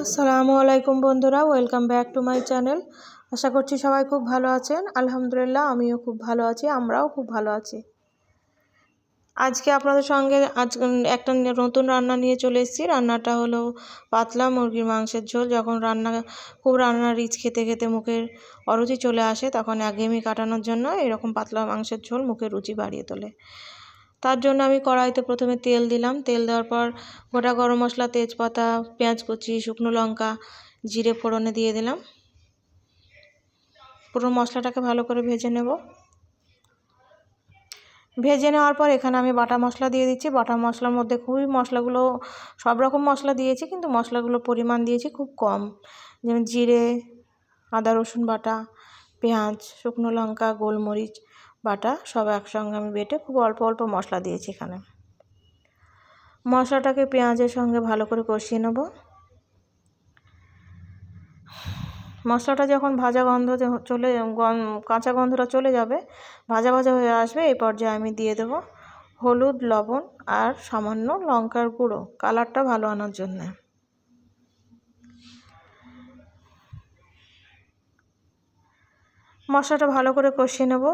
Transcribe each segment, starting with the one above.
আসসালামু আলাইকুম বন্ধুরা, welcome back to my channel. আশা করছি সবাই খুব ভালো আছেন। আলহামদুলিল্লাহ, আমিও খুব ভালো আছি, আমরাও খুব ভালো আছি। আজকে আপনাদের সঙ্গে আজ একটা নতুন রান্না নিয়ে চলে এসেছি। রান্নাটা হলো পাতলা মুরগির মাংসের ঝোল। যখন রান্না, খুব রান্না রিচ খেতে খেতে মুখের অরুচি চলে আসে, তখন একঘেয়েমি কাটানোর জন্য এরকম পাতলা মাংসের ঝোল মুখের রুচি বাড়িয়ে তোলে। তার জন্য আমি কড়াইতে প্রথমে তেল দিলাম। তেল দেওয়ার পর গোটা গরম মশলা, তেজপাতা, পেঁয়াজ কুচি, শুকনো লঙ্কা, জিরে ফোড়নে দিয়ে দিলাম। পুরো মশলাটাকে ভালো করে ভেজে নেব। ভেজে নেওয়ার পর এখানে আমি বাটা মশলা দিয়ে দিচ্ছি। বাটা মশলার মধ্যে খুবই মশলাগুলো, সব রকম মশলা দিয়েছি কিন্তু মশলাগুলোর পরিমাণ দিয়েছি খুব কম। যেমন জিরে, আদা রসুন বাটা, পেঁয়াজ, শুকনো লঙ্কা, গোলমরিচ বাটা সব একসঙ্গে আমি বেটে খুব অল্প অল্প মশলা দিয়েছি এখানে। মশলাটাকে পেঁয়াজের সঙ্গে ভালো করে কষিয়ে নেব। মশলাটা যখন ভাজা গন্ধ চলে কাঁচা গন্ধটা চলে যাবে, ভাজা ভাজা হয়ে আসবে, এই পর্যায়ে আমি দিয়ে দেব হলুদ, লবণ আর সামান্য লঙ্কার গুঁড়ো। কালারটা ভালো আনার জন্যে। মশলাটা ভালো করে কষিয়ে নেব।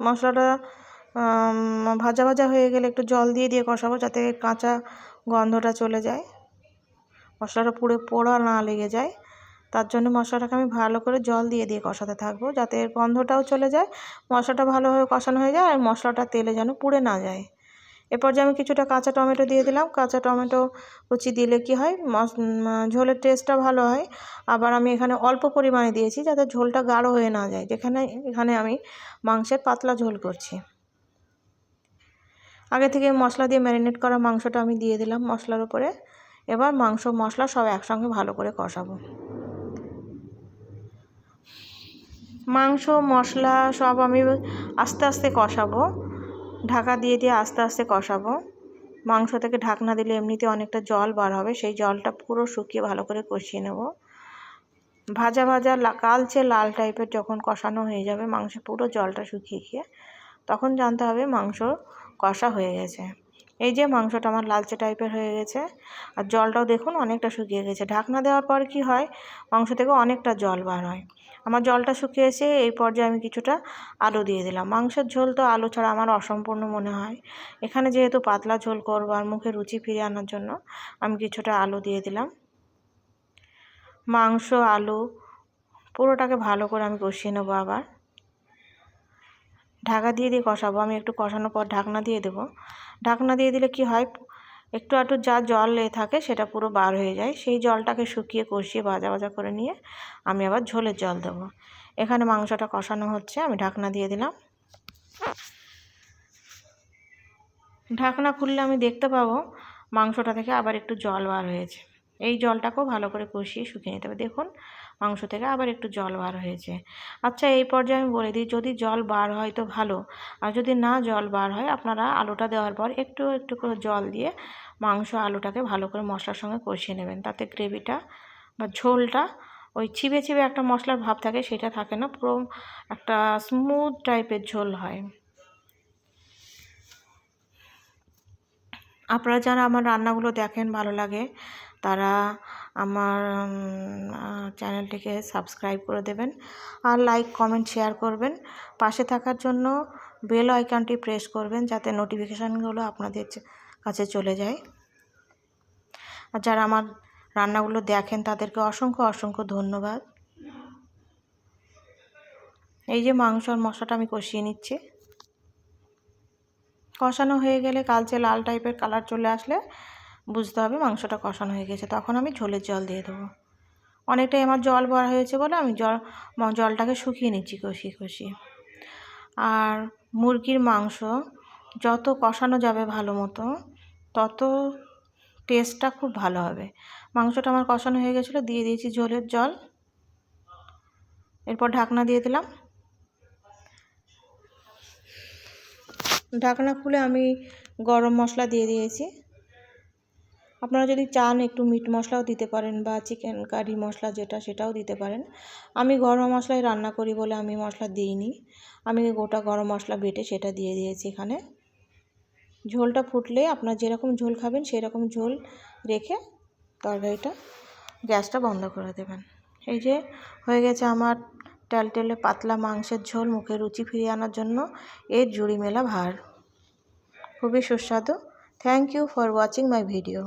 মশলাটা ভাজা ভাজা হয়ে গেলে একটু জল দিয়ে দিয়ে কষাবো যাতে কাঁচা গন্ধটা চলে যায়। মশলাটা পুরো পোড়া না লেগে যায়। তার জন্য মশলাটাকে আমি ভালো করে জল দিয়ে দিয়ে কষাতে থাকব যাতে গন্ধটাও চলে যায়, মশলাটা ভালোভাবে কষানো হয়ে যায় আর মশলাটা তেলে যেন পুড়ে না যায়। এরপর যে আমি কিছুটা কাঁচা টমেটো দিয়ে দিলাম। কাঁচা টমেটো কুচি দিলে কি হয়? ঝোলের টেস্টটা ভালো হয়। আবার আমি এখানে অল্প পরিমাণে দিয়েছি যাতে ঝোলটা গাঢ় হয়ে না যায়। যেখানে, এখানে আমি মাংসের পাতলা ঝোল করছি। আগে থেকে মশলা দিয়ে ম্যারিনেট করা মাংসটা আমি দিয়ে দিলাম মশলার উপরে। এবার মাংস, মশলা সব একসঙ্গে ভালো করে কষাবো। মাংস, মশলা সব আমি আস্তে আস্তে কষাবো। ঢাকা দিয়ে দিয়ে আস্তে আস্তে কষাবো। মাংস থেকে ঢাকনা দিলে এমনিতে অনেকটা জল বার হবে, সেই জলটা পুরো শুকিয়ে ভালো করে কষিয়ে নেব। ভাজা ভাজা কালচে লাল টাইপের যখন কষানো হয়ে যাবে, মাংস পুরো জলটা শুকিয়ে গিয়ে তখন জানতে হবে মাংস কষা হয়ে গেছে। এই যে মাংসটা আমার লালচে টাইপের হয়ে গেছে, আর জলটাও দেখুন অনেকটা শুকিয়ে গেছে। ঢাকনা দেওয়ার পর কি হয়, মাংস থেকে অনেকটা জল বার হয়। আমার জলটা শুকিয়ে এসে এই পর্যায়ে আমি কিছুটা আলু দিয়ে দিলাম। মাংসের ঝোল তো আলু ছাড়া আমার অসম্পূর্ণ মনে হয়। এখানে যেহেতু পাতলা ঝোল করব আর মুখে রুচি ফিরিয়ে আনার জন্য আমি কিছুটা আলু দিয়ে দিলাম। মাংস, আলু পুরোটাকে ভালো করে আমি কষিয়ে নেব আবার। ঢাকা দিয়ে দিয়ে কষাবো। আমি একটু কষানোর পর ঢাকনা দিয়ে দেবো। ঢাকনা দিয়ে দিলে কি হয়? একটু আটু যা জল এ থাকে সেটা পুরো বার হয়ে যায়। সেই জলটাকে শুকিয়ে, কষিয়ে, ভাজা ভাজা করে নিয়ে আমি আবার ঝোলের জল দেবো। এখানে মাংসটা কষানো হচ্ছে, আমি ঢাকনা দিয়ে দিলাম। ঢাকনা খুললে আমি দেখতে পাবো মাংসটা থেকে আবার একটু জল বার হয়েছে। এই জলটাকেও ভালো করে কষিয়ে শুকিয়ে নিতে হবে। দেখুন, মাংস থেকে আবার একটু জল বার হয়েছে। আচ্ছা এই পর্যায়ে আমি বলে দিই, যদি জল বার হয় তো ভালো। আর যদি না জল বার হয়, আপনারা আলুটা দেওয়ার পর একটু একটু করে জল দিয়ে মাংস আলুটাকে ভালো করে মশলার সঙ্গে কষিয়ে নেবেন। তাতে গ্রেভিটা বা ঝোলটা ওই ছিবে ছিবে একটা মশলার ভাব থাকে, সেটা থাকে না, পুরো একটা স্মুথ টাইপের ঝোল হয়। আপনারা যারা আমার রান্নাগুলো দেখেন, ভালো লাগে তারা আমার চ্যানেলটিকে সাবস্ক্রাইব করে দেবেন আর লাইক, কমেন্ট, শেয়ার করবেন। পাশে থাকার জন্য বেল আইকনটি প্রেস করবেন যাতে নোটিফিকেশানগুলো আপনাদের কাছে চলে যায়। আর যারা আমার রান্নাগুলো দেখেন তাদেরকে অসংখ্য অসংখ্য ধন্যবাদ। এই যে মাংস আর মশলাটা আমি কষিয়ে নিচ্ছি। কষানো হয়ে গেলে কালচে লাল টাইপের কালার চলে আসলে বুঝতে হবে মাংসটা কষানো হয়ে গেছে, তখন আমি ঝোলের জল দিয়ে দেবো। অনেকটাই আমার জল ভরা হয়েছে বলে আমি জল জলটাকে শুকিয়ে নিচ্ছি কষিয়ে কষিয়ে আর মুরগির মাংস যত কষানো যাবে ভালো মতো, তত টেস্টটা খুব ভালো হবে। মাংসটা আমার কষানো হয়ে গেছিল, দিয়ে দিয়েছি ঝোলের জল। এরপর ঢাকনা দিয়ে দিলাম। ঢাকনা খুলে আমি গরম মশলা দিয়ে দিয়েছি। আপনারা যদি চান একটু মিট মশলাও দিতে পারেন বা চিকেন কারি মশলা যেটা, সেটাও দিতে পারেন। আমি গরম মশলায় রান্না করি বলে আমি মশলা দিইনি। আমি গোটা গরম মশলা বেটে সেটা দিয়ে দিয়েছি এখানে। ঝোলটা ফুটলে আপনার যেরকম ঝোল খাবেন সেরকম ঝোল রেখে তরকারিটা, গ্যাসটা বন্ধ করে দেবেন। এই যে হয়ে গেছে আমার টেলটেলে পাতলা মাংসের ঝোল, মুখে রুচি ফিরিয়ে আনার জন্য এর জুড়ি মেলা ভার। খুবই সুস্বাদু। Thank you for watching my video